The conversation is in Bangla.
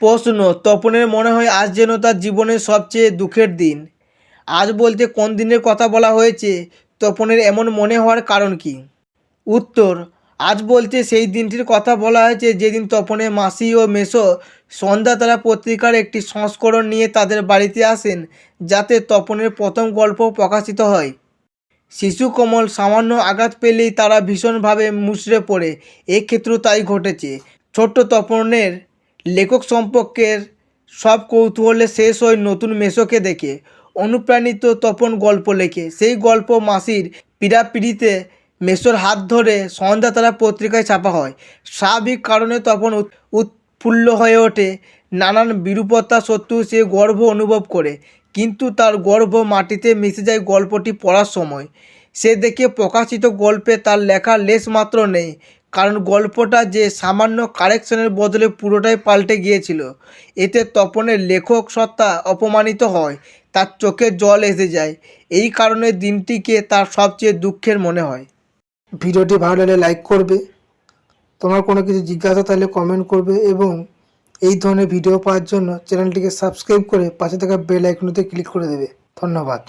প্রশ্ন, তপনের মনে হয় আজ যেন তার জীবনের সবচেয়ে দুঃখের দিন। আজ বলতে কোন দিনের কথা বলা হয়েছে, তপনের এমন মনে হওয়ার কারণ কি? উত্তর, আজ বলতে সেই দিনটির কথা বলা হয়েছে যেদিন তপনের মাসি ও মেসো সন্ধ্যাতারা পত্রিকার একটি সংস্করণ নিয়ে তাদের বাড়িতে আসেন, যাতে তপনের প্রথম গল্প প্রকাশিত হয়। শিশু কমল সামান্য আঘাত পেলেই তারা ভীষণভাবে মুচড়ে পড়ে, এক্ষেত্রেও তাই ঘটেছে। ছোট্ট তপনের লেখক সম্পর্কের সব কৌতূহলে শেষ হয় নতুন মেসোকে দেখে অনুপ্রাণিত তপন গল্প লেখে। সেই গল্প মাসির পীড়াপিড়িতে মেসোর হাত ধরে সন্ধ্যা তারা পত্রিকায় ছাপা হয়। স্বাভাবিক কারণে তপন উৎ- উৎফুল্ল হয়ে ওঠে, নানান বিরূপতা সত্ত্বেও সে গর্ব অনুভব করে। কিন্তু তার গর্ব মাটিতে মিশে যায় গল্পটি পড়ার সময়। সে দেখে প্রকাশিত গল্পে তার লেখা লেশ মাত্র নেই। কারণ গল্পটা যে সামান্য কারেকশনের বদলে পুরোটাই পাল্টে গিয়েছিল। এতে তপনের লেখক সত্তা অপমানিত হয়, তার চোখে জল এসে যায়। এই কারণে দিনটিকে তার সবচেয়ে দুঃখের মনে হয়। ভিডিওটি ভালো লাগলে লাইক করবে। তোমার কোনো কিছু জিজ্ঞাসা তাহলে কমেন্ট করবে এবং এই ধরনের ভিডিও পাওয়ার জন্য চ্যানেলটিকে সাবস্ক্রাইব করে পাশে থাকা বেল আইকনটিতে ক্লিক করে দেবে। ধন্যবাদ।